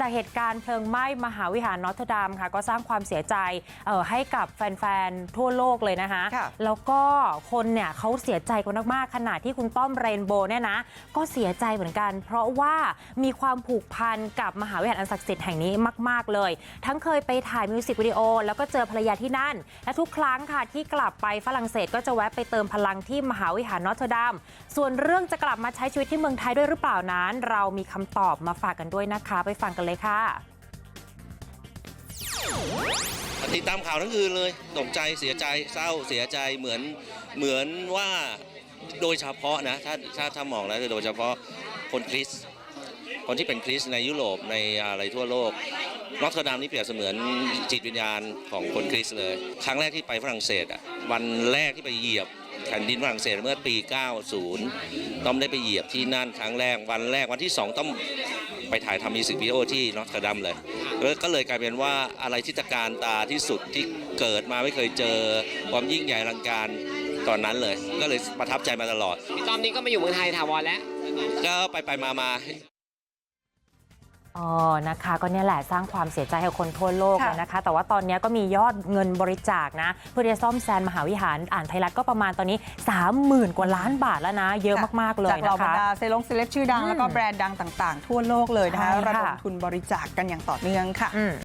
จากเหตุการณ์เพลิงไหม้มหาวิหารนอตเทอร์ดามค่ะ ก็สร้างความเสียใจเอ่อให้กับแฟนๆ ทั่วโลกเลยนะคะค่ะแล้วก็คนเนี่ยเขาเสียใจกันมากๆขนาดที่คุณต้อมเรนโบว์เนี่ยนะ ก็เสียใจเหมือนกัน เพราะว่ามีความผูกพันกับมหาวิหารอันศักดิ์สิทธิ์แห่งนี้มาก ๆเลย ทั้งเคยไปถ่ายมิวสิกวิดีโอ แล้วก็เจอภรรยาที่นั่น และทุกครั้งค่ะที่กลับไปฝรั่งเศส ก็จะแวะไปเติมพลังที่มหาวิหารนอตเทอร์ดามส่วนเรื่องจะกลับมาใช้ชีวิตที่เมืองไทยด้วยหรือเปล่านั้น เรามีคำตอบมาฝากกันด้วยนะคะไปฟังกันเลยค่ะติดตามข่าวทั้งคืนเลยตกใจเสียใจเศร้าเสียใจเหมือนเหมือนว่าโดยเฉพาะนะถ้าถ้าถ้ามองแล้วคือโดยเฉพาะคนคริสคนที่เป็นคริสในยุโรปในอะไรทั่วโลกนอตเทอร์ดามนี่เปรียบเสมือนจิตวิญญาณของคนคริสเลย ครั้งแรกที่ไปฝรั่งเศสอะวันแรกที่ไปเหยียบแผ่นดินฝรั่งเศสเมื่อปี 90 ต้องได้ไปเหยียบที่นั่นครั้งแรกวันแรกวันที่สองต้อง ไปถ่ายทำมิวสิกวิดีโอที่นอตเทอร์ดัมเลยแล้วก็เลยกลายเป็นว่าอะไรที่ตะการตาที่สุดที่เกิดมาไม่เคยเจอความยิ่งใหญ่อลังการตอนนั้นเลย ก็เลยประทับใจมาตลอด พี่ต้อมนี่ก็มาอยู่เมืองไทยถาวรแล้ว ก็ไปไปมามา อ๋อนะคะก็เนี่ยแหละสร้างความเสียใจให้คนทั่วโลกค่ะเลยนะคะ แต่ว่าตอนนี้ก็มียอดเงินบริจาคนะ เพื่อที่จะซ่อมแซมมหาวิหารอ่านไทยรัฐก็ประมาณตอนนี้ 30,000 กว่าล้านบาทแล้วนะ เยอะมาก ๆ เลยจากเหล่านะบรคะ รดาเซเลบเซเลบชื่อดังอืมแล้วก็แบรนด์ดังต่าง ๆ ทั่วโลกเลยนะคะใช่ค่ะ ระดมทุนบริจาคกันอย่างต่อเนื่องค่ะ อืม